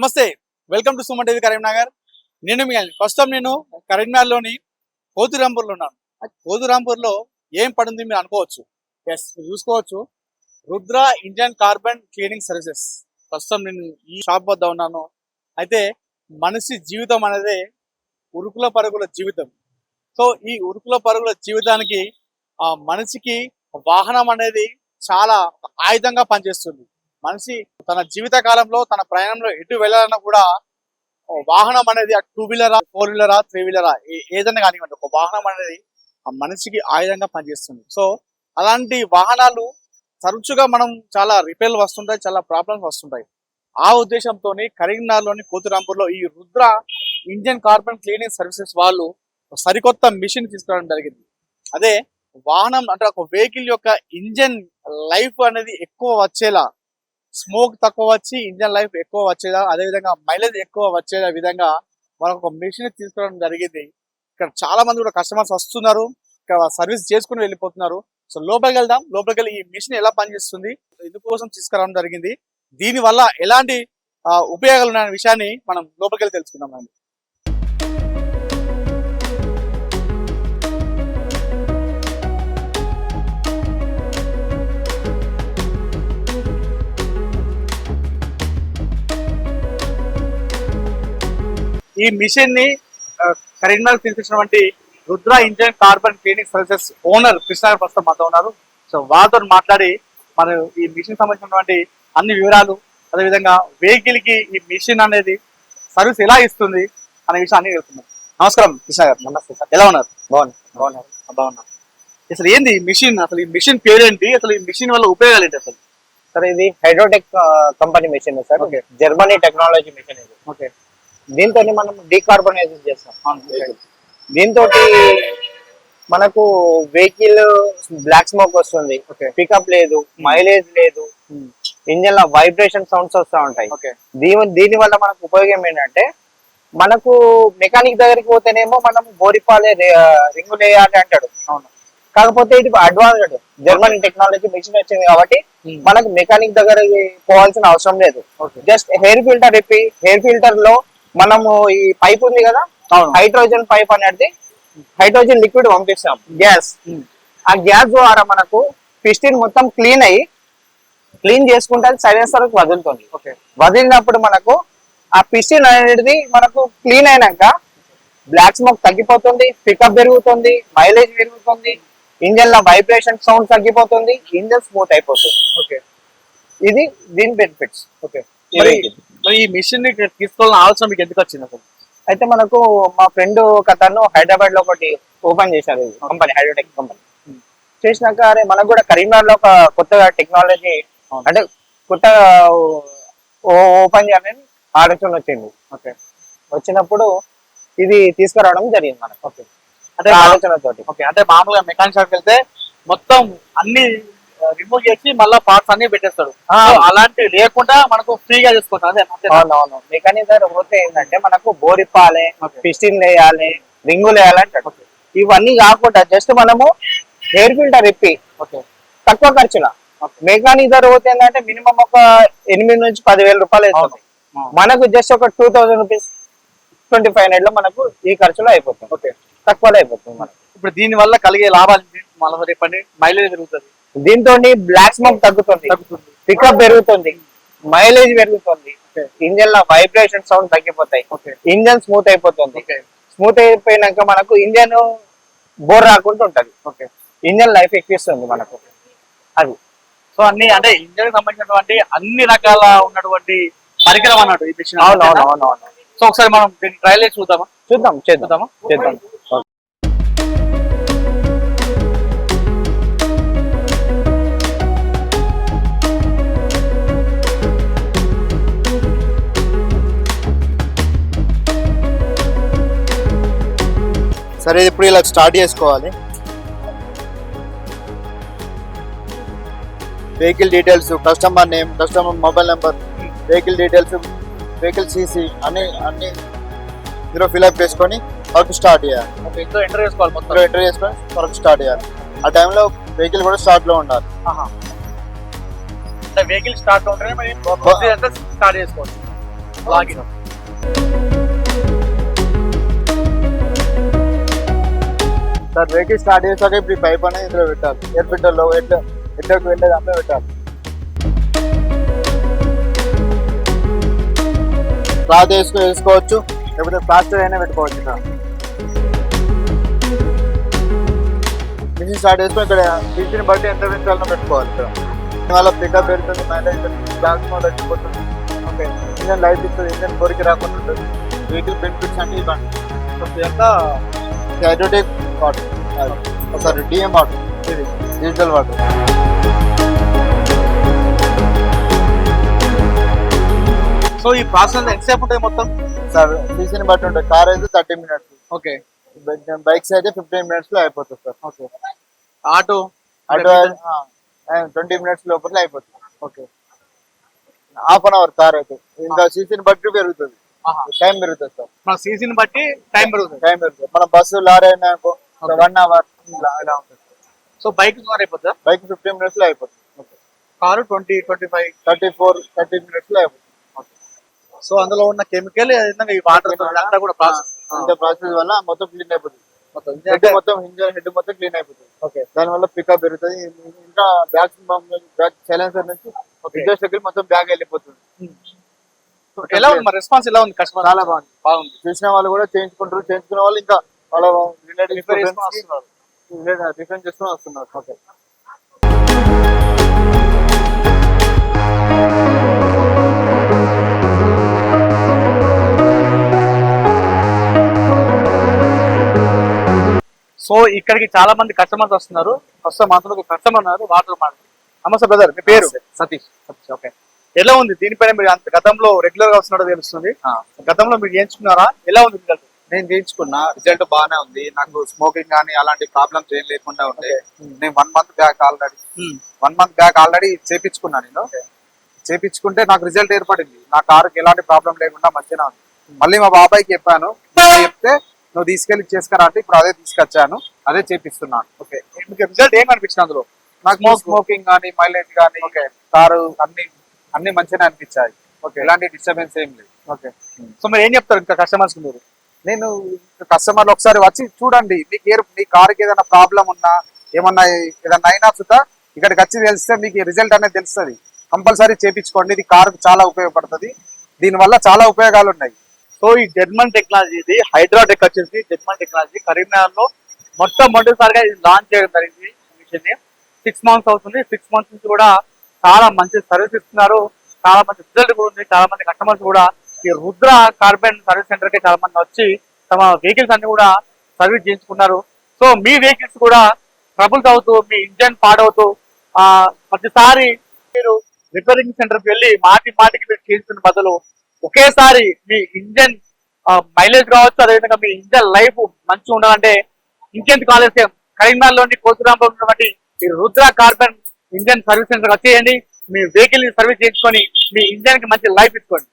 నమస్తే welcome to Suman TV Karimnagar. నేను మీ ప్రస్తుతం నేను కరీంనగర్లోని పోతురాంపూర్లో ఉన్నాను. పోతురాంపూర్లో ఏం పడింది మీరు అనుకోవచ్చు? ఎస్ మీరు చూసుకోవచ్చు. Rudra Indian carbon cleaning services. ప్రస్తుతం నేను ఈ షాప్ వద్ద ఉన్నాను. అయితే మనిషి జీవితం అనేది ఉరుకుల పరుగుల జీవితం. సో ఈ ఉరుకుల పరుగుల జీవితానికి ఆ మనిషికి వాహనం అనేది చాలా ఆయుధంగా పనిచేస్తుంది. మనిషి తన జీవిత కాలంలో తన ప్రయాణంలో ఎటు వెళ్ళాలన్నా కూడా వాహనం అనేది టూ వీలరా ఫోర్ వీలరా త్రీ వీలరా ఏదైనా కానివ్వండి ఒక వాహనం అనేది ఆ మనిషికి ఆయుధంగా పనిచేస్తుంది. సో అలాంటి వాహనాలు తరచుగా మనం చాలా రిపేర్లు వస్తుంటాయి చాలా ప్రాబ్లమ్స్ వస్తుంటాయి. ఆ ఉద్దేశంతో కరీంనగర్లోని కోతిరాంపూర్లో ఈ Rudra Indian carbon cleaning services వాళ్ళు సరికొత్త మిషన్ తీసుకురావడం జరిగింది. అదే వాహనం అంటే ఒక వెహికల్ యొక్క ఇంజన్ లైఫ్ అనేది ఎక్కువ వచ్చేలా స్మోక్ తక్కువ వచ్చి ఇంజన్ లైఫ్ ఎక్కువ వచ్చేదా అదే విధంగా మైలేజ్ ఎక్కువ వచ్చే విధంగా మనకు ఒక మిషన్ తీసుకురావడం జరిగింది. ఇక్కడ చాలా మంది కూడా కస్టమర్స్ వస్తున్నారు. ఇక్కడ సర్వీస్ చేసుకుని వెళ్ళిపోతున్నారు. సో లోపలికి వెళ్దాం. లోపలికి వెళ్ళి ఈ మిషన్ ఎలా పనిచేస్తుంది ఇందుకోసం తీసుకురావడం జరిగింది దీని వల్ల ఎలాంటి ఉపయోగాలు ఉన్న విషయాన్ని మనం లోపలికి వెళ్ళి తెలుసుకుందాం అండి. ఈ మిషన్ని కరీంనగర్ తీసుకొచ్చినటువంటి Rudra engine carbon cleaning services owner Krishna ప్రస్తుతం మాతో ఉన్నారు. సో వారితో మాట్లాడి మనం ఈ మిషన్ సంబంధించినటువంటి అన్ని వివరాలు అదేవిధంగా వెహికల్కి ఈ మిషన్ అనేది సర్వీస్ ఎలా ఇస్తుంది అనే విషయాన్ని తెలుసుకుందాం. నమస్కారం కృష్ణ గారు. నమస్తే సార్. ఎలా ఉన్నారు? బాగున్నా బాగున్నారు బాగున్నా. అసలు ఏంది ఈ మిషన్? అసలు ఈ మిషన్ పేరేంటి? అసలు ఈ మిషన్ వల్ల ఉపయోగాలు ఏంటి అసలు? సార్ ఇది Hydrotech company machine sir. Germany technology machine ఇది. ఓకే. దీంతో మనం డీకార్బనైజేషన్ చేస్తాం. దీంతో మనకు వెహికల్ బ్లాక్ స్మోక్ వస్తుంది. ఓకే పికప్ లేదు మైలేజ్ లేదు. ఇంజన్లో వైబ్రేషన్ సౌండ్స్ వస్తూ ఉంటాయి. ఓకే దీని దీని వల్ల మనకు ఉపయోగం ఏంటంటే మనకు మెకానిక్ దగ్గరికి పోతేనేమో మనం బోరిపాలే రింగులు వేయాలి అంటాడు. అవును. కాకపోతే ఇది అడ్వాన్స్డ్ జర్మనీ టెక్నాలజీ మెషిన్ వచ్చింది కాబట్టి మనకు మెకానిక్ దగ్గర పోవాల్సిన అవసరం లేదు. జస్ట్ హెయిర్ ఫిల్టర్ ఇప్పి హెయిర్ ఫిల్టర్లో మనము ఈ పైప్ ఉంది కదా? హైడ్రోజన్ పైప్ అనేది హైడ్రోజన్ లిక్విడ్ పంపిస్తాం గ్యాస్. ఆ గ్యాస్ ద్వారా మనకు పిస్టిన్ మొత్తం క్లీన్ అయ్యి క్లీన్ చేసుకుంటే సైలెన్సర్ వదులుతుంది. ఓకే. వదిలినప్పుడు మనకు ఆ పిస్టిన్ అనేది మనకు క్లీన్ అయినాక బ్లాక్ స్మోక్ తగ్గిపోతుంది పికప్ పెరుగుతుంది మైలేజ్ పెరుగుతుంది ఇంజన్లో వైబ్రేషన్ సౌండ్ తగ్గిపోతుంది ఇంజన్ స్మూత్ అయిపోతుంది. ఓకే. ఇది దీని బెనిఫిట్స్. ఓకే. మరి ఈ మిషన్ని తీసుకోవాలని ఆలోచన మీకు ఎందుకు వచ్చింది అసలు? అయితే మనకు మా ఫ్రెండ్ ఒక అతను హైదరాబాద్లో ఒకటి ఓపెన్ చేశారు కంపెనీ హైడ్రోటెక్ కంపెనీ. Hmm. చేసినాక అరే మనకు కూడా కరీంనగర్లో ఒక కొత్తగా టెక్నాలజీ. అంటే కొత్తగా ఓపెన్ చేయాలని ఆలోచన వచ్చింది. ఓకే. వచ్చినప్పుడు ఇది తీసుకురావడం జరిగింది మనకు. ఓకే. అంటే ఆలోచనతోటి. ఓకే. అంటే మామూలుగా మెకానిక్ షాప్కి వెళ్తే మొత్తం అన్ని రిమూవ్ చేసి మళ్ళీ పార్ట్స్ అన్ని పెట్టేస్తాడు. అలాంటివి లేకుండా మనకు ఫ్రీగా చేసుకుంటాం? అవునవును మెకానిక్ దగ్గర పోతే ఏంటంటే మనకు బోరిప్పాలి. పిస్టిన్ వేయాలి రింగులు వేయాలి అంటాడు ఇవన్నీ కాకుండా జస్ట్ మనము హెయిర్ ఫిల్టర్ ఇప్పి తక్కువ ఖర్చులో మెకానిక్ ధర పోతే ఏంటంటే మినిమం ఒక ఎనిమిది నుంచి పదివేల రూపాయలు అవుతుంది. ఆ. మనకు జస్ట్ ఒక two thousand rupees twenty five హండ్రెడ్లో మనకు ఈ ఖర్చులో అయిపోతుంది. ఓకే. తక్కువలో అయిపోతుంది మనకు. ఇప్పుడు దీని వల్ల కలిగే లాభాలు? మళ్ళీ చెప్పండి మైలేజ్ పెరుగుతుంది. దీంతో బ్లాక్ స్మోక్ తగ్గుతుంది. పికప్ పెరుగుతుంది. మైలేజ్ పెరుగుతుంది. ఇంజన్లో వైబ్రేషన్ సౌండ్ తగ్గిపోతాయి. ఇంజన్ స్మూత్ అయిపోతుంది. స్మూత్ అయిపోయినాక మనకు ఇంజన్ బోర్ రాకుండా ఉంటది. ఓకే. ఇంజన్ లైఫ్ ఎక్కిస్తుంది మనకు. అది. సో అన్ని అంటే ఇంజన్ సంబంధించినటువంటి అన్ని రకాల ఉన్నటువంటి పరికరం అన్నట్టు ఈ మిషన్ అవును అవును అవును సో ఒకసారి మనం ట్రయల్ చేసి చూద్దామా? చూద్దాం చేద్దాం చూద్దామా? చేద్దాం. సరే ఇప్పుడు ఇలా స్టార్ట్ చేసుకోవాలి. Vehicle details customer name customer mobile number vehicle details vehicle CC అన్ని అన్ని ఇందులో ఫిల్అప్ చేసుకొని వర్క్ స్టార్ట్ చేయాలి. ఇందులో ఎంటర్ చేసుకోవాలి మొత్తం. ఎంటర్ చేసుకొని వర్క్ స్టార్ట్ చేయాలి. ఆ టైంలో వెహికల్ కూడా స్టార్ట్లో ఉండాలి. వెహికల్ స్టార్ట్ ఉంటేనే స్టార్ట్ చేసుకోవచ్చు. లాగిన్ సార్ వెహికల్ స్టార్ట్ చేసాక ఇప్పుడు ఈ పైప్ అనేది ఇందులో పెట్టాలి. ఎయిర్ ఫిల్టర్లో ఎట్లా ఎట్లోకి వెళ్ళేది అందులో పెట్టాలి. క్లాత్ వేసుకో వేసుకోవచ్చు. లేకపోతే ప్లాస్టర్ అయినా పెట్టుకోవచ్చు ఇక్కడ. మిషన్ స్టార్ట్ చేసుకొని ఇక్కడ మిషన్ బట్టి ఎంత పెంచాలనో పెట్టుకోవాలి ఇక్కడ. దీనివల్ల పికప్ పెడుతుంది మైలేజ్ బ్యాక్ మోడ్ వచ్చిపోతుంది ఓకే ఇంజన్ లైట్ ఇస్తుంది ఇంజన్ కొరికి రాకుండా ఉంటుంది. వెహికల్ బెనిఫిట్స్ అంటే ఇవ్వండి. ఎంత Hydrotech water. Sorry DM water. Digital water. So ఈ ప్రాసెస్ ఎంతసేపు ఉంటుంది మొత్తం? సార్ సీసీని బట్టి ఉంటుంది. కార్ అయితే థర్టీ మినిట్స్. ఓకే. బైక్స్ అయితే ఫిఫ్టీన్ మినిట్స్లో అయిపోతుంది సార్. ఓకే. ఆటో? అటు ట్వంటీ మినిట్స్ లోపల అయిపోతుంది. Okay. Half an hour car అయితే. ఇంకా సీసీని బట్టి పెరుగుతుంది. టైం పెరుగుతుంది సార్. మన సీజన్ బట్టి టైం పెరుగుతుంది. టైం పెరుగుతుంది. మన బస్సు లారీ అయినా వన్ అవర్ ఇలా ఉంటుంది. సో బైక్ ద్వారా అయిపోతుందా బైక్ ఫిఫ్టీన్ మినిట్స్లో అయిపోతుంది. Car twenty twenty five thirty four thirty మినిట్స్లో అయిపోతుంది. సో అందులో ఉన్న కెమికల్ ఈ వాటర్ అంతా కూడా ప్రాసెస్ ఇంత ప్రాసెస్ వల్ల మొత్తం క్లీన్ అయిపోతుంది. మొత్తం హెడ్ మొత్తం ఇంజన్ హెడ్ మొత్తం క్లీన్ అయిపోతుంది. ఓకే దాని వల్ల పికప్ పెరుగుతుంది. ఇంకా బ్యాక్ బ్యాక్ సైలెన్సర్ నుంచి ఎగ్జాస్ట్ దగ్గర మొత్తం బ్యాగ్ వెళ్ళిపోతుంది. ఎలా ఉంది? రెస్పాన్స్ ఎలా ఉంది? కస్టమర్ చాలా బాగుంది. బాగుంది. చూసిన వాళ్ళు కూడా చేయించుకుంటారు. చేయించుకున్న వాళ్ళు ఇంకా వాళ్ళ చేసుకొని వస్తున్నారు. ఓకే సో ఇక్కడికి చాలా మంది కస్టమర్స్ వస్తున్నారు ఫస్ట్ మాత్రం ఒక కస్టమర్ ఉన్నారు. వాటర్ మాట నమస్తే బ్రదర్ మీ పేరు? సతీష్. సతీష్. ఓకే ఎలా ఉంది? దీనిపైన మీరు అంత గతంలో రెగ్యులర్గా వస్తున్నట్టు తెలుస్తుంది. గతంలో మీరు చేయించుకున్నారా? ఎలా ఉంది రిజల్ట్ నేను చేయించుకున్నా రిజల్ట్ బాగానే ఉంది. నాకు స్మోకింగ్ కానీ అలాంటి ప్రాబ్లమ్స్ ఏం లేకుండా ఉండే. నేను one month back already one month back already చేపించుకున్నా నేను. చేపించుకుంటే నాకు రిజల్ట్ ఏర్పడింది. నా కారుకి ఎలాంటి ప్రాబ్లం లేకుండా మంచిగా ఉంది. మళ్ళీ మా బాబాయ్కి చెప్పాను. చెప్తే నువ్వు తీసుకెళ్ళి చేసుకురా అంటే ఇప్పుడు అదే తీసుకొచ్చాను. అదే చేపిస్తున్నాను. ఓకే. మీకు రిజల్ట్ ఏం అనిపించింది అందులో? నాకు స్మోకింగ్ కానీ మైలేజ్ కానీ కారు అన్ని అన్ని మంచిగా అనిపించాయి. ఓకే. ఎలాంటి డిస్టర్బెన్స్ ఏం లేదు. ఓకే. సో మీరు ఏం చెప్తారు ఇంకా కస్టమర్స్ మీరు? నేను కస్టమర్లు ఒకసారి వచ్చి చూడండి మీకు ఏ మీ కార్కి ఏదైనా ప్రాబ్లం ఉన్నా ఏమన్నా ఏదైనా అయినా సుతా ఇక్కడికి వచ్చి తెలిస్తే మీకు రిజల్ట్ అనేది తెలుస్తుంది. కంపల్సరీ చేపించుకోండి ఇది కారుకు చాలా ఉపయోగపడుతుంది. దీనివల్ల చాలా ఉపయోగాలు ఉన్నాయి. సో ఈ జర్మన్ టెక్నాలజీ ఇది హైడ్రాటెక్ వచ్చేసి జర్మన్ టెక్నాలజీ కరీంనగర్లో మొట్టమొదటిసారిగా ఇది లాంచ్ చేయడం జరిగింది మిషన్ సిక్స్ మంత్స్ అవుతుంది. సిక్స్ మంత్స్ నుంచి కూడా చాలా మంచి సర్వీస్ ఇస్తున్నారు. చాలా మంచి రిజల్ట్ కూడా ఉంది. చాలా మంది కస్టమర్స్ కూడా ఈ రుద్ర కార్బన్ సర్వీస్ సెంటర్కి చాలా మంది వచ్చి తమ వెహికల్స్ అన్ని కూడా సర్వీస్ చేయించుకున్నారు. సో మీ వెహికల్స్ కూడా ట్రబుల్స్ అవుతూ మీ ఇంజన్ పాడవుతూ ఆ ప్రతిసారి మీరు రిపేరింగ్ సెంటర్కి వెళ్ళి మాటి మాటికి మీరు చేయించుకున్న బదులు ఒకేసారి మీ ఇంజన్ మైలేజ్ కావచ్చు అదేవిధంగా మీ ఇంజన్ లైఫ్ మంచిగా ఉండాలంటే ఇంజన్ కాలేజ్ కరీంనగర్లోని కోతురాంలో ఉన్నటువంటి ఈ Rudra carbon engine service centre వచ్చేయండి. మీ వెహికల్ని సర్వీస్ చేయించుకొని మీ ఇంజన్కి మంచి లైఫ్ ఇచ్చుకోండి.